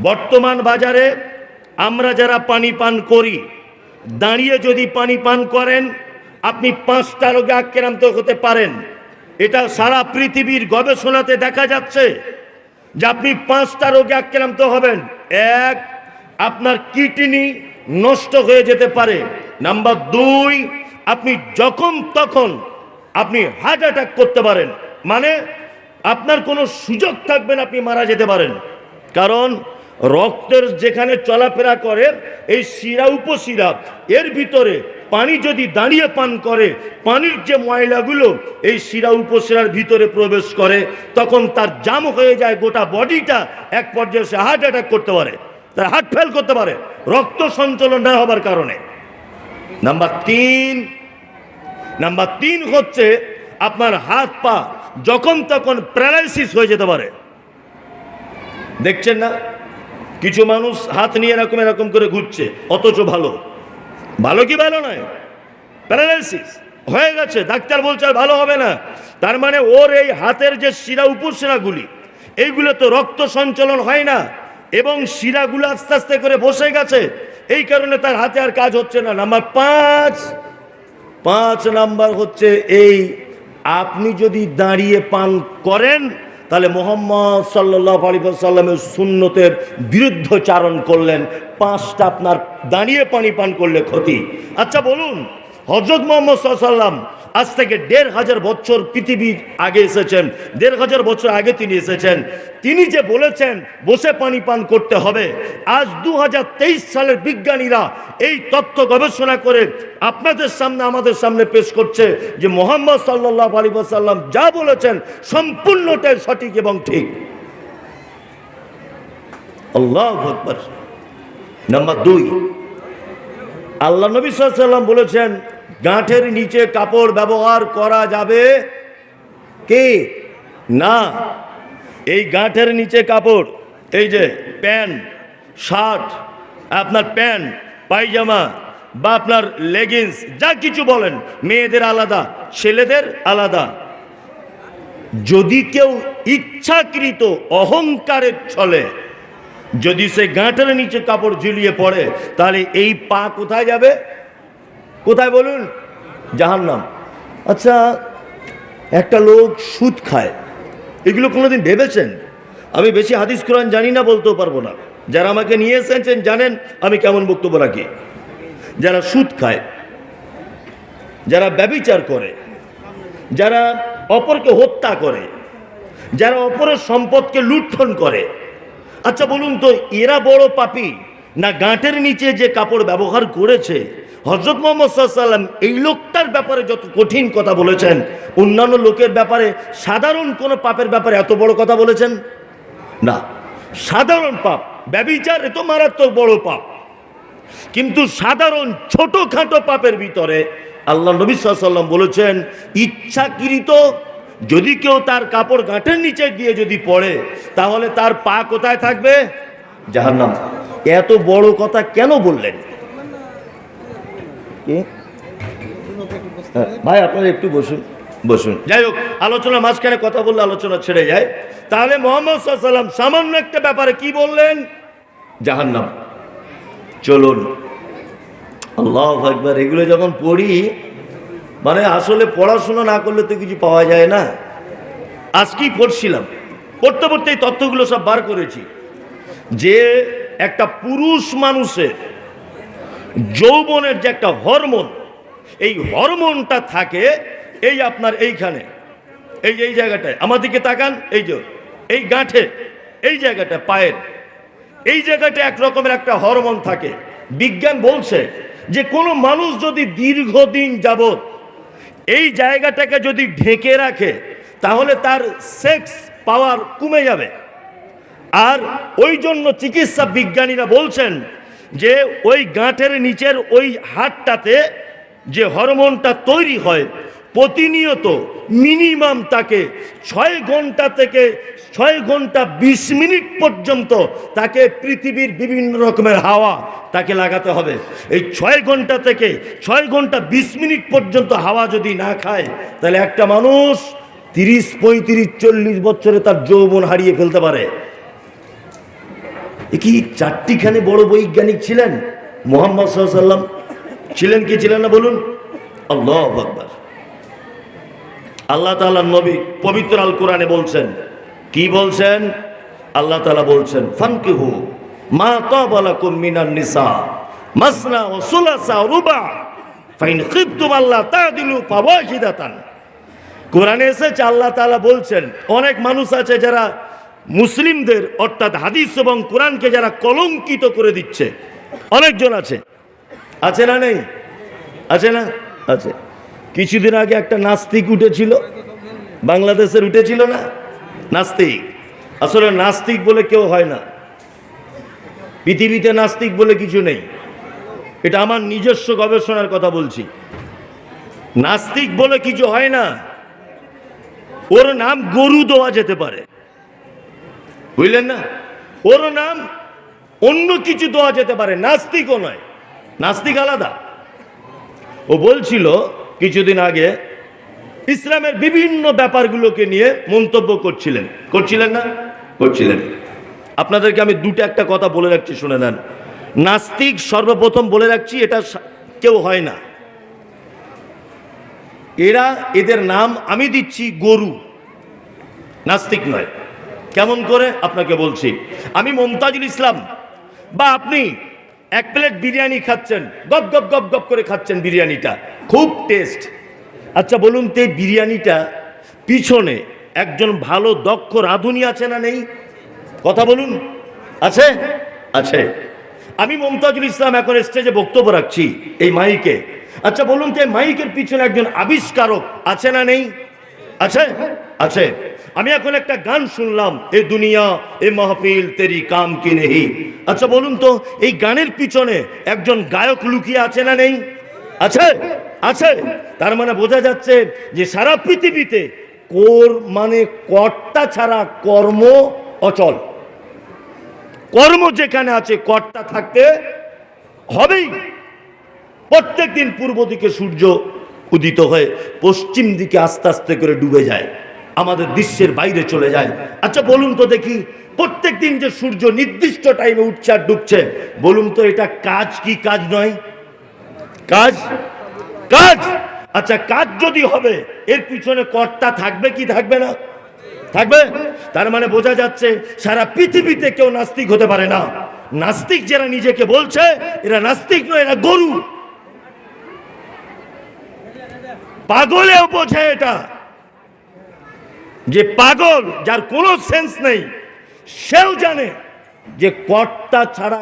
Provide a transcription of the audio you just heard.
বর্তমান বাজারে আমরা যারা পানি পান করি, দাঁড়িয়ে যদি পানি পান করেন, আপনি পাঁচটা রোগে আক্রান্ত হতে পারেন। এটা সারা পৃথিবীর গবেষণাতে দেখা যাচ্ছে যে আপনি পাঁচটা রোগে আক্রান্ত হবেন। এক, আপনার কিডনি নষ্ট হয়ে যেতে পারে। নাম্বার দুই, আপনি যখন তখন আপনি হার্ট অ্যাটাক করতে পারেন। মানে আপনার কোনো সুযোগ থাকবে না আপনি মারা যেতে পারেন। কারণ রক্তের যেখানে চলাফেরা করে, এই শিরা উপশিরা, এর ভিতরে পানি যদি দাঁড়িয়ে পান করে, পানির যে ময়লাগুলো এই শিরা উপশিরার ভিতরে প্রবেশ করে, তখন তার জাম হয়ে যায়, গোটা বডিটা এক পর্যায়ে সে হার্ট অ্যাটাক করতে পারে। তার হার্ট ফেল করতে পারে। রক্ত সঞ্চালন না হবার কারণে। নাম্বার তিন নাম্বার তিন হচ্ছে আপনার হাত পা যখন তখন প্যারালাইসিস হয়ে যেতে পারে। দেখছেন না? কিছু মানুষ হাত নিয়ে এরকম এরকম করে ঘুরছে, অথচ ভালো। ভালো কি ভালো নয়? প্যারালাইসিস হয়ে গেছে, ডাক্তার বলছে আর ভালো হবে না। তার মানে ওর এই হাতের যে শিরা উপশিরাগুলি এইগুলো তো রক্ত সঞ্চালন হয় না, এবং শিরাগুলো আস্তে আস্তে করে বসে গেছে। এই কারণে তার হাতে আর কাজ হচ্ছে না। নাম্বার পাঁচ। পাঁচ নাম্বার হচ্ছে এই, আপনি যদি দাঁড়িয়ে পান করেন তাহলে মোহাম্মদ সাল্লাহ সাল্লামের সুন্নতের বিরুদ্ধচারণ করলেন, পাঁচটা আপনার দাঁড়িয়ে পানি পান করলে ক্ষতি। আচ্ছা বলুন হজরত মোহাম্মদ সাল্লাম আজ থেকে দেড় হাজার বছর পৃথিবীর আগে এসেছেন। দেড় হাজার বছর আগে তিনি এসেছেন। তিনি যে বলেছেন, বসে পানি পান করতে হবে। আজ দু হাজার তেইশ সালের বিজ্ঞানীরা এই তথ্য গবেষণা করে আপনাদের সামনে, আমাদের সামনে পেশ করছে যে মোহাম্মদ সাল্লাহ আলী সাল্লাম যা বলেছেন সম্পূর্ণটাই সঠিক এবং ঠিক। আল্লাহ নাম্বার দুই, আল্লাহ নবী সাল্লাম বলেছেন গাঁঠের নিচে কাপড় ব্যবহার করা যাবে কি? না। এই গাঁঠের নিচে কাপড়, এই যে প্যান্ট, শার্ট, আপনার প্যান্ট, পায়জামা বা আপনার লেগিংস, যা কিছু বলেন, মেয়েদের আলাদা, ছেলেদের আলাদা। যদি কেউ ইচ্ছাকৃত অহংকারের ছলে যদি সে গাঁটের নিচে কাপড় ঝুলিয়ে পড়ে, তাহলে এই পা কোথায় যাবে? কোথায় বলুন? জাহান্নাম। আচ্ছা একটা লোক সুদ খায়। এগুলো কোনোদিন ভেবেছেন? আমি বেশি হাদিস কোরআন জানি না, বলতেও পারব না। যারা আমাকে নিয়ে এসেছেন, জানেন আমি কেমন বক্তব্য রাখি। যারা সুদ খায়, যারা ব্যবিচার করে, যারা অপরকে হত্যা করে, যারা অপরের সম্পদকে লুণ্ঠন করে। আচ্ছা বলুন তো, এরা বড় পাপি। না গাঁটের নিচে যে কাপড় ব্যবহার করেছে হজরত মোহাম্মদ সাল্লাম এই লোকটার ব্যাপারে যত কঠিন কথা বলেছেন, অন্যান্য লোকের ব্যাপারে সাধারণ কোনো পাপের ব্যাপারে এত বড় কথা বলেছেন? না, সাধারণ পাপ, ব্যবিচার এ তো মারাত্মক বড় পাপ। কিন্তু সাধারণ ছোটখাটো পাপের ভিতরে আল্লাহ নবী সাল্লাম বলেছেন, ইচ্ছাকৃত যদি কেউ তার কাপড় গাঁটের নিচে দিয়ে যদি পড়ে, তাহলে তার পা কোথায় থাকবে? জাহান্নাম। এত বড় কথা কেন বললেন? ভাই, আপনারা একটু বসুন বসুন। যাই হোক আলোচনা মাঝখানে কথা বললে আলোচনা ছেড়ে যায়। তাহলে মোহাম্মদ সামান্য একটা ব্যাপারে কি বললেন? জাহান্নাম। চলুন। আল্লাহ একবার এগুলো যখন পড়ি মানে আসলে পড়াশোনা না করলে তো কিছু পাওয়া যায় না। আজকেই পড়ছিলাম। পড়তে পড়তে এই তথ্যগুলো সব বার করেছি। যে একটা পুরুষ মানুষের যৌবনের যে একটা হরমোন, এই হরমোনটা থাকে এই আপনার এইখানে, এই যে এই জায়গাটায় আমাদেরকে তাকান, এই যে, এই গাঁঠে, এই জায়গাটা, পায়ের, এই জায়গাটা এক রকমের একটা হরমোন থাকে। বিজ্ঞান বলছে যে কোনো মানুষ যদি দীর্ঘদিন যাবত এই জায়গাটাকে যদি ঢেকে রাখে, তাহলে তার সেক্স পাওয়ার কমে যাবে। আর ওই জন্য চিকিৎসা বিজ্ঞানীরা বলছেন যে ওই গাঁটের নিচের ওই হাড়টাতে যে হরমোনটা তৈরি হয়, প্রতিনিয়ত মিনিমাম তাকে ছয় ঘণ্টা থেকে ছয় ঘণ্টা বিশ মিনিট পর্যন্ত তাকে পৃথিবীর বিভিন্ন রকমের হাওয়া তাকে লাগাতে হবে। এই ছয় ঘণ্টা থেকে ছয় ঘণ্টা বিশ মিনিট পর্যন্ত হাওয়া যদি না খায়, তাহলে একটা মানুষ তিরিশ, পঁয়ত্রিশ, চল্লিশ বছরে তার যৌবন হারিয়ে ফেলতে পারে। কি চারটিখানে বড় বৈজ্ঞানিক ছিলেন? মোহাম্মদ সাল্লাম ছিলেন কি ছিলেন না বলুন? আল্লাহ আকবার। আল্লাহ তাআলা নবী পবিত্র আল কোরআনে বলছেন, কি বলছেন? আল্লাহ তালা বলছেন, ফানকিহু মা তাবালাকুম মিনান নিসা মাসনা ওয়া সুলাসা রুবা ফাইন খিফতুম আল্লাহ তাদিলু ফাওয়াহিদাতান। কোরআনে আল্লাহ তাআলা বলছেন, অনেক মানুষ আছে যারা মুসলিমদের, অর্থাৎ হাদিস এবং কোরআনকে যারা কলঙ্কিত করে দিচ্ছে। অনেকজন আছে। আছে না নেই? আছে না? আছে। কিছুদিন আগে একটা নাস্তিক উঠেছিল। বাংলাদেশের উঠেছিল না? নাস্তিক। আসলে নাস্তিক বলে কেউ হয় না। পৃথিবীতে নাস্তিক বলে কিছু নেই। এটা আমার নিজস্ব গবেষণার কথা বলছি। নাস্তিক বলে কিছু হয় না। ওর নাম গরু দেওয়া যেতে পারে। বুঝলেন না? ওর নাম অন্য কিছু দেওয়া যেতে পারে, নাস্তিকও নয়। নাস্তিক আলাদা। ও বলছিল কিছুদিন আগে, ইসলামের বিভিন্ন ব্যাপারগুলোকে নিয়ে মন্তব্য করছিলেন। করছিলেন না? করছিলেন। আপনাদেরকে আমি দুটো একটা কথা বলে রাখছি, শুনে নেন। নাস্তিক সর্বপ্রথম বলে রাখছি, এটা কেউ হয় না। এরা এদের নাম আমি দিচ্ছি গরু। নাস্তিক নয়। কেমন করে? আপনাকে বলছি। আমি মমতাজুল ইসলাম। বা আপনি এক প্লেট বিরিয়ানি খাচ্ছেন, গপ গপ গপ গপ করে খাচ্ছেন বিরিয়ানিটা। খুব টেস্ট আচ্ছা বলুন তো এই বিরিয়ানিটা পিছনে একজন ভালো, দক্ষ রাঁধুনি আছে না নেই? কথা বলুন। আছে? আছে। আমি মমতাজুল ইসলাম এখন স্টেজে বক্তব্য রাখছি এই মাইকে। আচ্ছা বলুন তো মাইকের পিছনে একজন আবিষ্কারক আছে না নেই? আছে? আছে। আমি এখন একটা গান শুনলাম, এ দুনিয়া, এ মাহফিল, তেরি কাম কি নেহি? আচ্ছা বলুন তো, এই গানের পিছনে একজন গায়ক লুকিয়ে আছে না নেই? আছে? আছে? তার মানে বোঝা যাচ্ছে যে সারা পৃথিবীতে কোর মানে কর্তা ছাড়া কর্ম অচল। কর্ম যেখানে আছে, কর্তা থাকতে হবেই। প্রত্যেক দিন পূর্ব দিকে সূর্য উদিত হয়ে পশ্চিম দিকে আস্তে আস্তে করে ডুবে যায়। আমাদের দৃশ্যের বাইরে চলে যায়। আচ্ছা বলুন তো দেখি প্রত্যেক দিন যে সূর্য নির্দিষ্ট টাইমে উঠছে আর ডুবছে বলুন তো এটা কাজ কি কাজ নয়? কাজ? কাজ! আচ্ছা কাজ যদি হবে এর পিছনে কর্তা থাকবে কি থাকবে না? থাকবে? তার মানে বোঝা যাচ্ছে সারা পৃথিবীতে কেউ নাস্তিক হতে পারে না। নাস্তিক যারা নিজেকে বলছে এরা নাস্তিক নয় এরা গরু। পাগলেও বোঝে এটা। যে পাগল যার কোনো সেন্স নেই সেও জানে যে কর্তা ছাড়া